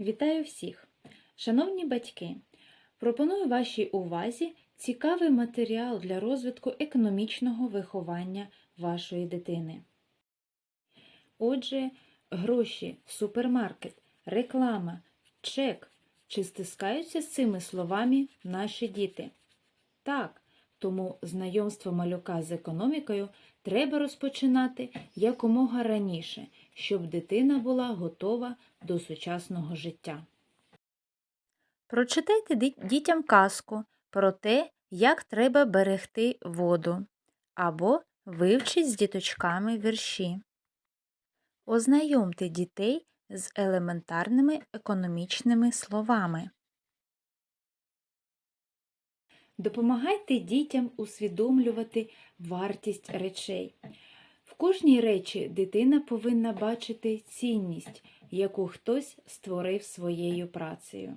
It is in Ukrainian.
Вітаю всіх! Шановні батьки! Пропоную вашій увазі цікавий матеріал для розвитку економічного виховання вашої дитини. Отже, гроші, супермаркет, реклама, чек. Чи стискаються з цими словами наші діти? Так, тому знайомство малюка з економікою треба розпочинати якомога раніше, щоб дитина була готова до сучасного життя. Прочитайте дітям казку про те, як треба берегти воду, або вивчіть з діточками вірші. Ознайомте дітей з елементарними економічними словами. Допомагайте дітям усвідомлювати вартість речей. Кожній речі дитина повинна бачити цінність, яку хтось створив своєю працею.